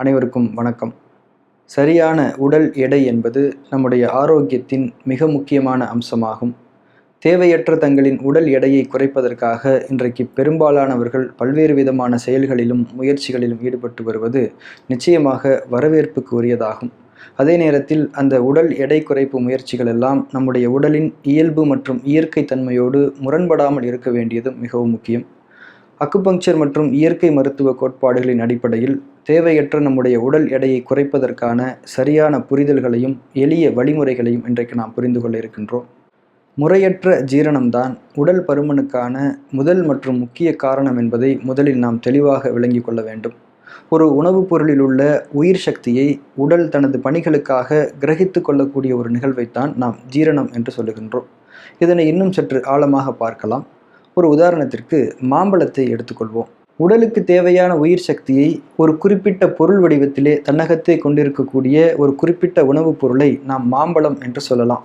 அனைவருக்கும் வணக்கம். சரியான உடல் எடை என்பது நம்முடைய ஆரோக்கியத்தின் மிக முக்கியமான அம்சமாகும். தேவையற்ற தங்களின் உடல் எடையை குறைப்பதற்காக இன்றைக்கு பெரும்பாலானவர்கள் பல்வேறு விதமான செயல்களிலும் முயற்சிகளிலும் ஈடுபட்டு வருவது நிச்சயமாக வரவேற்புக்கு உரியதாகும். அதே நேரத்தில் அந்த உடல் எடை குறைப்பு முயற்சிகள் எல்லாம் நம்முடைய உடலின் இயல்பு மற்றும் இயற்கை தன்மையோடு முரண்படாமல் இருக்க வேண்டியது மிகவும் முக்கியம். அக்குபங்க்சர் மற்றும் இயற்கை மருத்துவ கோட்பாடுகளின் அடிப்படையில் தேவையற்ற நம்முடைய உடல் எடையை குறைப்பதற்கான சரியான புரிதல்களையும் எளிய வழிமுறைகளையும் இன்றைக்கு நாம் புரிந்து கொள்ள இருக்கின்றோம். முறையற்ற ஜீரணம்தான் உடல் பருமனுக்கான முதல் மற்றும் முக்கிய காரணம் என்பதை முதலில் நாம் தெளிவாக விளங்கிக் கொள்ள வேண்டும். ஒரு உணவுப் பொருளில் உள்ள உயிர் சக்தியை உடல் தனது பணிகளுக்காக கிரகித்து கொள்ளக்கூடிய ஒரு நிகழ்வைத்தான் நாம் ஜீரணம் என்று சொல்லுகின்றோம். இதனை இன்னும் சற்று ஆழமாக பார்க்கலாம். ஒரு உதாரணத்திற்கு மாம்பழத்தை எடுத்துக்கொள்வோம். உடலுக்கு தேவையான உயிர் சக்தியை ஒரு குறிப்பிட்ட பொருள் வடிவத்திலே தன்னகத்தை கொண்டிருக்கக்கூடிய ஒரு குறிப்பிட்ட உணவுப் பொருளை நாம் மாம்பழம் என்று சொல்லலாம்.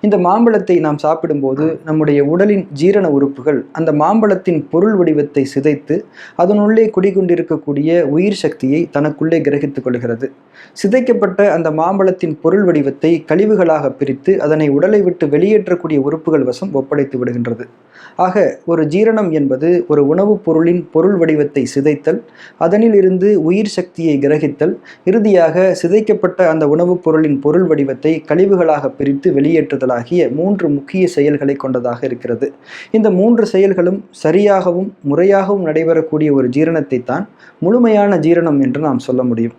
இந்த மாம்பழத்தை நாம் சாப்பிடும்போது நம்முடைய உடலின் ஜீரண உறுப்புகள் அந்த மாம்பழத்தின் பொருள் வடிவத்தை சிதைத்து அதனுள்ளே குடிகொண்டிருக்கக்கூடிய உயிர் சக்தியை தனக்குள்ளே கிரகித்துக் கொள்கிறது. சிதைக்கப்பட்ட அந்த மாம்பழத்தின் பொருள் வடிவத்தை கழிவுகளாக பிரித்து அதனை உடலை விட்டு வெளியேற்றக்கூடிய உறுப்புகள் வசம் ஒப்படைத்து விடுகின்றது. ஆக ஒரு ஜீரணம் என்பது ஒரு உணவுப் பொருளின் பொருள் வடிவத்தை சிதைத்தல் அதனில் இருந்து உயிர் சக்தியை கிரகித்தல் இறுதியாக சிதைக்கப்பட்ட அந்த உணவுப் பொருளின் பொருள் வடிவத்தை கழிவுகளாக பிரித்து வெளியேற்ற ஆகிய மூன்று முக்கிய செயல்களை கொண்டதாக இருக்கிறது. இந்த மூன்று செயல்களும் சரியாகவும் முறையாகவும் நடைபெறக்கூடிய ஒரு ஜீரணத்தை தான் முழுமையான ஜீரணம் என்று நாம் சொல்ல முடியும்.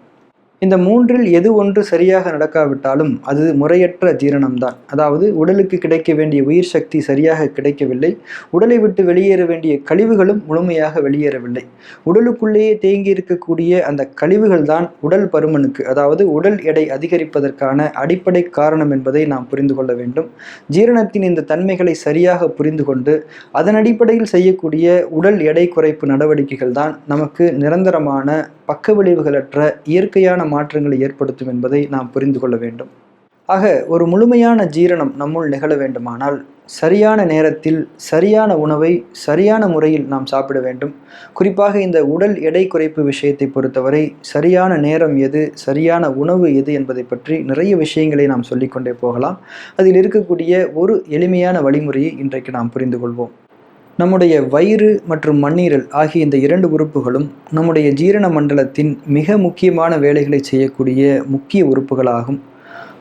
இந்த மூன்றில் எது ஒன்று சரியாக நடக்காவிட்டாலும் அது முறையற்ற ஜீரணம்தான். அதாவது உடலுக்கு கிடைக்க வேண்டிய உயிர் சக்தி சரியாக கிடைக்கவில்லை. உடலை விட்டு வெளியேற வேண்டிய கழிவுகளும் முழுமையாக வெளியேறவில்லை. உடலுக்குள்ளேயே தேங்கி இருக்கக்கூடிய அந்த கழிவுகள் தான் உடல் பருமனுக்கு அதாவது உடல் எடை அதிகரிப்பதற்கான அடிப்படை காரணம் என்பதை நாம் புரிந்து கொள்ள வேண்டும். ஜீரணத்தின் இந்த தன்மைகளை சரியாக புரிந்து கொண்டு அதன் அடிப்படையில் செய்யக்கூடிய உடல் எடை குறைப்பு நடவடிக்கைகள் தான் நமக்கு நிரந்தரமான பக்க விளைவுகளற்ற இயற்கையான மாற்றங்களை ஏற்படுத்தும் என்பதை நாம் புரிந்து கொள்ள வேண்டும். ஆக ஒரு முழுமையான ஜீரணம் நம்முள் நிகழ வேண்டுமானால் சரியான நேரத்தில் சரியான உணவை சரியான முறையில் நாம் சாப்பிட வேண்டும். குறிப்பாக இந்த உடல் எடை குறைப்பு விஷயத்தை பொறுத்தவரை சரியான நேரம் எது சரியான உணவு எது என்பதை பற்றி நிறைய விஷயங்களை நாம் சொல்லிக்கொண்டே போகலாம். அதில் இருக்கக்கூடிய ஒரு எளிமையான வழிமுறையை இன்றைக்கு நாம் புரிந்து கொள்வோம். நம்முடைய வயிறு மற்றும் மண்ணீரல் ஆகிய இந்த இரண்டு உறுப்புகளும் நம்முடைய ஜீரண மண்டலத்தின் மிக முக்கியமான வேலைகளை செய்யக்கூடிய முக்கிய உறுப்புகளாகும்.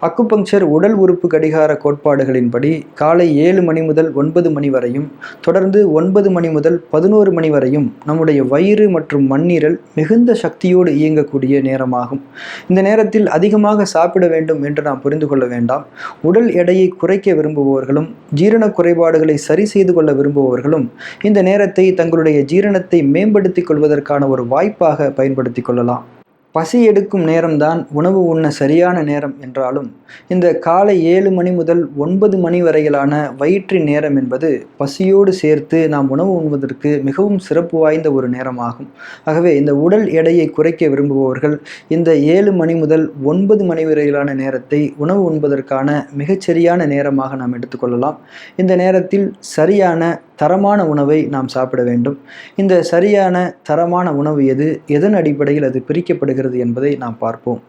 அக்குபங்சர் உடல் உறுப்பு கடிகார கோட்பாடுகளின்படி காலை ஏழு மணி முதல் ஒன்பது மணி வரையும் தொடர்ந்து ஒன்பது மணி முதல் பதினோரு மணி வரையும் நம்முடைய வயிறு மற்றும் மண்ணீரல் மிகுந்த சக்தியோடு இயங்கக்கூடிய நேரமாகும். இந்த நேரத்தில் அதிகமாக சாப்பிட வேண்டும் என்று நாம் புரிந்து கொள்ள வேண்டாம். உடல் எடையை குறைக்க விரும்புபவர்களும் ஜீரண குறைபாடுகளை சரி செய்து கொள்ள விரும்புபவர்களும் இந்த நேரத்தை தங்களுடைய ஜீரணத்தை மேம்படுத்திக் கொள்வதற்கான ஒரு வாய்ப்பாக பயன்படுத்திக் கொள்ளலாம். பசி எடுக்கும் நேரம்தான் உணவு உண்ண சரியான நேரம் என்றாலும் இந்த காலை ஏழு மணி முதல் ஒன்பது மணி வரையிலான வயிற்றின் நேரம் என்பது பசியோடு சேர்த்து நாம் உணவு உண்வதற்கு மிகவும் சிறப்பு வாய்ந்த ஒரு நேரமாகும். ஆகவே இந்த உடல் எடையை குறைக்க விரும்புபவர்கள் இந்த ஏழு மணி முதல் ஒன்பது மணி வரையிலான நேரத்தை உணவு உண்பதற்கான மிகச்சரியான நேரமாக நாம் எடுத்துக்கொள்ளலாம் இந்த நேரத்தில் சரியான தரமான உணவை நாம் சாப்பிட வேண்டும். இந்த சரியான தரமான உணவு எது எதன் அடிப்படையில் அது பிரிக்கப்படுகிறது என்பதை நாம் பார்ப்போம்.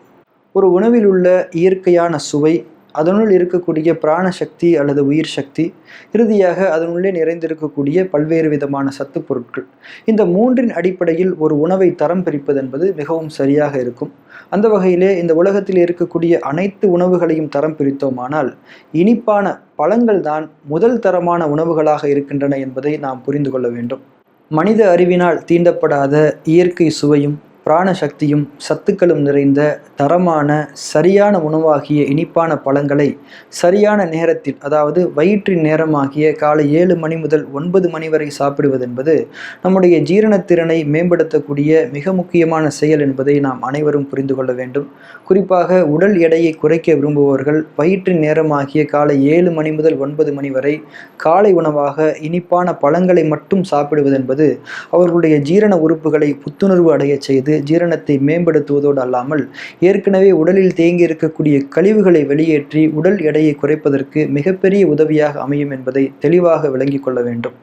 ஒரு உணவில் உள்ள இயற்கையான சுவை அதனுள் இருக்கக்கூடிய பிராண சக்தி அல்லது உயிர் சக்தி இறுதியாக அதனுள்ளே நிறைந்திருக்கக்கூடிய பல்வேறு விதமான சத்து பொருட்கள். இந்த மூன்றின் அடிப்படையில் ஒரு உணவை தரம் பிரிப்பது என்பது மிகவும் சரியாக இருக்கும். அந்த வகையிலே இந்த உலகத்தில் இருக்கக்கூடிய அனைத்து உணவுகளையும் தரம் பிரித்தோமானால் இனிப்பான பழங்கள் தான் முதல் தரமான உணவுகளாக இருக்கின்றன என்பதை நாம் புரிந்து கொள்ள வேண்டும். மனித அறிவினால் தீண்டப்படாத இயற்கை சுவையும் பிராண சக்தியும் சத்துக்களும் நிறைந்த தரமான சரியான உணவாகிய இனிப்பான பழங்களை சரியான நேரத்தில் அதாவது வயிற்றின் நேரமாகிய காலை ஏழு மணி முதல் ஒன்பது மணி வரை சாப்பிடுவது என்பது நம்முடைய ஜீரணத்திறனை மேம்படுத்தக்கூடிய மிக முக்கியமான செயல் என்பதை நாம் அனைவரும் புரிந்து கொள்ள வேண்டும். குறிப்பாக உடல் எடையை குறைக்க விரும்புபவர்கள் வயிற்றின் நேரமாகிய காலை ஏழு மணி முதல் ஒன்பது மணி வரை காலை உணவாக இனிப்பான பழங்களை மட்டும் சாப்பிடுவது என்பது அவர்களுடைய ஜீரண உறுப்புகளை புத்துணர்வு அடைய செய்து ஜீரணத்தை மேம்படுத்துவதோடு அல்லாமல் ஏற்கனவே உடலில் தேங்கி இருக்கக்கூடிய கழிவுகளை வெளியேற்றி உடல் எடையை குறைப்பதற்கு மிகப்பெரிய உதவியாக அமையும் என்பதை தெளிவாக விளங்கிக் கொள்ள வேண்டும்.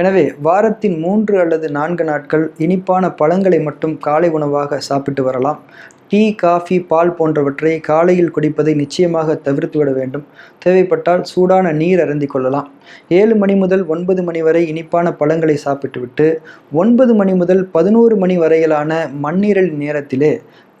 எனவே வாரத்தின் மூன்று அல்லது நான்கு நாட்கள் இனிப்பான பழங்களை மட்டும் காலை உணவாக சாப்பிட்டு வரலாம். டீ காஃபி பால் போன்றவற்றை காலையில் குடிப்பதை நிச்சயமாக தவிர்த்து விட வேண்டும். தேவைப்பட்டால் சூடான நீர் அருந்தி கொள்ளலாம். ஏழு மணி முதல் ஒன்பது மணி வரை இனிப்பான பழங்களை சாப்பிட்டுவிட்டு ஒன்பது மணி முதல் பதினோரு மணி வரையிலான மண்ணீரல் நேரத்திலே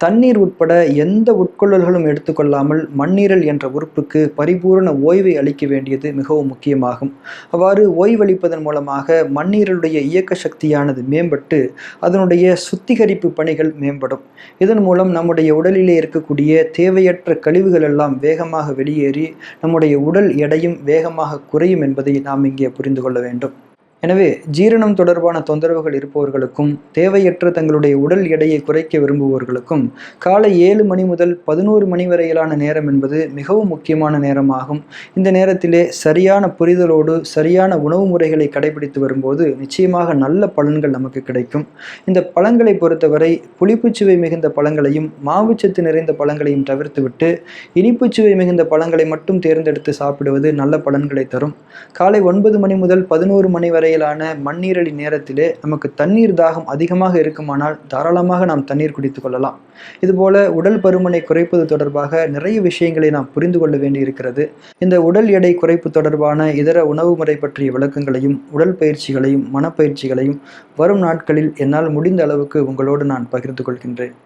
தண்ணீர் உட்பட எந்த உட்கொள்ளல்களும் எடுத்துக்கொள்ளாமல் மண்ணீரல் என்ற உறுப்புக்கு பரிபூரண ஓய்வை அளிக்க வேண்டியது மிகவும் முக்கியமாகும். அவ்வாறு ஓய்வளிப்பதன் மூலமாக மண்ணீரலுடைய இயக்க சக்தியானது மேம்பட்டு அதனுடைய சுத்திகரிப்பு பணிகள் மேம்படும். இதன் மூலம் நம்முடைய உடலிலே இருக்கக்கூடிய தேவையற்ற கழிவுகள் எல்லாம் வேகமாக வெளியேறி நம்முடைய உடல் எடையும் வேகமாக குறையும் என்பதை நாம் இங்கே புரிந்து கொள்ள வேண்டும். எனவே ஜீரணம் தொடர்பான தொந்தரவுகள் இருப்பவர்களுக்கும் தேவையற்ற தங்களுடைய உடல் எடையை குறைக்க விரும்புபவர்களுக்கும் காலை ஏழு மணி முதல் பதினோரு மணி வரையிலான நேரம் என்பது மிகவும் முக்கியமான நேரமாகும். இந்த நேரத்திலே சரியான புரிதலோடு சரியான உணவு முறைகளை கடைபிடித்து வரும்போது நிச்சயமாக நல்ல பலன்கள் நமக்கு கிடைக்கும். இந்த பழங்களை பொறுத்தவரை புளிப்புச்சுவை மிகுந்த பழங்களையும் மாவுச்சத்து நிறைந்த பழங்களையும் தவிர்த்துவிட்டு இனிப்புச்சுவை மிகுந்த பழங்களை மட்டும் தேர்ந்தெடுத்து சாப்பிடுவது நல்ல பலன்களை தரும். காலை ஒன்பது மணி முதல் பதினோரு மணி வரை வரையிலான மண்ணீரலி நேரத்திலே நமக்கு தண்ணீர் தாகம் அதிகமாக இருக்குமானால் தாராளமாக நாம் தண்ணீர் குடித்து கொள்ளலாம். இதுபோல உடல் பருமனை குறைப்பது தொடர்பாக நிறைய விஷயங்களை நாம் புரிந்து கொள்ள வேண்டியிருக்கிறது. இந்த உடல் எடை குறைப்பு தொடர்பான இதர உணவு முறை பற்றிய விளக்கங்களையும் உடல் பயிற்சிகளையும் மனப்பயிற்சிகளையும் வரும் நாட்களில் என்னால் முடிந்த அளவுக்கு உங்களோடு நான் பகிர்ந்து கொள்கின்றேன்.